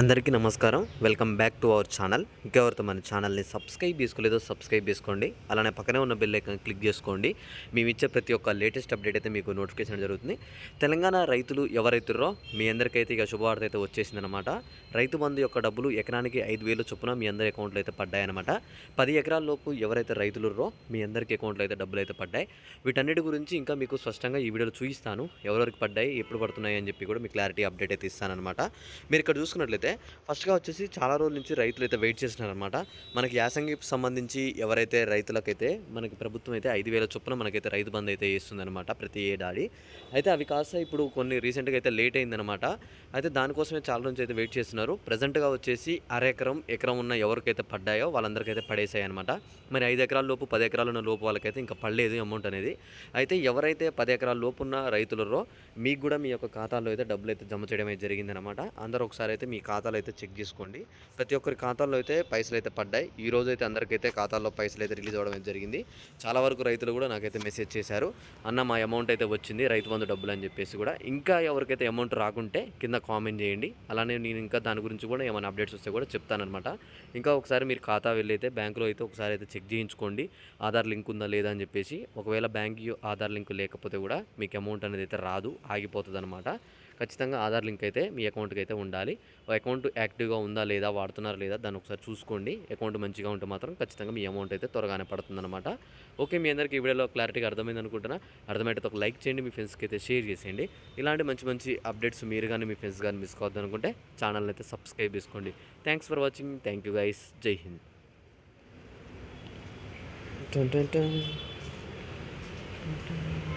అందరికీ నమస్కారం. Welcome back to our channel ఇంకెవరితో మన ఛానల్ని సబ్స్క్రైబ్ చేసుకోలేదో సబ్స్క్రైబ్ చేసుకోండి. అలానే పక్కనే ఉన్న బెల్ ఐకాన్ క్లిక్ చేసుకోండి. మేము ఇచ్చే ప్రతి ఒక్క లేటెస్ట్ అప్డేట్ అయితే మీకు నోటిఫికేషన్ జరుగుతుంది. తెలంగాణ రైతులు ఎవరైతుర్రో మీ అందరికైతే ఇక శుభవార్త అయితే వచ్చేసిందనమాట రైతు బంధు యొక్క డబ్బులు ఎకరానికి ఐదు వేలు చొప్పున మీ అందరి అకౌంట్లో అయితే పడ్డాయన్నమాట. పది ఎకరాల లోపు ఎవరైతే రైతులుర్రో మీ అందరికీ అకౌంట్లో అయితే డబ్బులు అయితే పడ్డాయి. వీటన్నిటి గురించి ఇంకా మీకు స్పష్టంగా ఈ వీడియోలో చూపిస్తాను. ఎవరెవరికి పడ్డాయి ఎప్పుడు పడుతున్నాయి అని చెప్పి కూడా మీకు క్లారిటీ అప్డేట్ అయితే ఇస్తానమాట మీరు ఇక్కడ చూసుకున్నట్లయితే ఫస్ట్గా వచ్చేసి చాలా రోజుల నుంచి రైతులు అయితే వెయిట్ చేస్తున్నారనమాట మనకి యాసంగి సంబంధించి ఎవరైతే రైతులకైతే మనకి ప్రభుత్వం అయితే ఐదు వేల చొప్పున మనకైతే రైతు బంద్ అయితే ఇస్తుందన్నమాట ప్రతి ఏడాది. అయితే అవి కాస్త ఇప్పుడు కొన్ని రీసెంట్గా అయితే లేట్ అయిందనమాట అయితే దానికోసమే చాలా నుంచి అయితే వెయిట్ చేస్తున్నారు. ప్రజెంట్గా వచ్చేసి అర ఎకరం ఎకరం ఉన్న ఎవరికైతే పడ్డాయో వాళ్ళందరికైతే పడేసాయి అనమాట మరి ఐదు ఎకరాల లోపు పది ఎకరాలు ఉన్న లోపు వాళ్ళకైతే ఇంకా పడలేదు అమౌంట్ అనేది. అయితే ఎవరైతే పది ఎకరాల లోపు ఉన్న రైతులరో మీకు కూడా మీ యొక్క ఖాతాలో అయితే డబ్బులు అయితే జమ చేయడం అయితే జరిగిందనమాట అందరూ ఒకసారి అయితే మీ ఖాతాలో అయితే చెక్ చేసుకోండి. ప్రతి ఒక్కరి ఖాతాల్లో అయితే పైసలు అయితే పడ్డాయి. ఈ రోజు అయితే అందరికైతే ఖాతాల్లో పైసలు అయితే రిలీజ్ అవ్వడం జరిగింది. చాలా వరకు రైతులు కూడా నాకైతే మెసేజ్ చేశారు. అన్న మా అమౌంట్ అయితే వచ్చింది రైతు బంధు డబ్బులు అని చెప్పేసి కూడా. ఇంకా ఎవరికైతే అమౌంట్ రాకుంటే కింద కామెంట్ చేయండి. అలానే నేను ఇంకా దాని గురించి కూడా ఏమైనా అప్డేట్స్ వస్తే కూడా చెప్తానమాట ఇంకా ఒకసారి మీరు ఖాతా వెళ్ళి అయితే బ్యాంకులో అయితే ఒకసారి అయితే చెక్ చేయించుకోండి. ఆధార్ లింక్ ఉందా లేదా అని చెప్పేసి. ఒకవేళ బ్యాంక్ ఆధార్ లింక్ లేకపోతే కూడా మీకు అమౌంట్ అనేది అయితే రాదు ఆగిపోతుంది అనమాట ఖచ్చితంగా ఆధార్ లింక్ అయితే మీ అకౌంట్కి అయితే ఉండాలి. అకౌంట్ యాక్టివ్గా ఉందా లేదా వాడుతున్నారా లేదా దాన్ని ఒకసారి చూసుకోండి. అకౌంట్ మంచిగా ఉంటే మాత్రం ఖచ్చితంగా మీ అమౌంట్ అయితే త్వరగానే పడుతుందన్నమాట. ఓకే మీ అందరికీ ఈ వీడియోలో క్లారిటీగా అర్థమైంది అనుకుంటున్నా. అర్థమైతే ఒక లైక్ చేయండి మీ ఫ్రెండ్స్కి అయితే షేర్ చేసేయండి. ఇలాంటి మంచి మంచి అప్డేట్స్ మీరు కానీ మీ ఫ్రెండ్స్ కానీ మిస్ కావద్దు అనుకుంటే ఛానల్ని అయితే సబ్స్క్రైబ్ చేసుకోండి. Thanks for watching thank you guys జై Hind Dun, dun, dun. Dun, dun.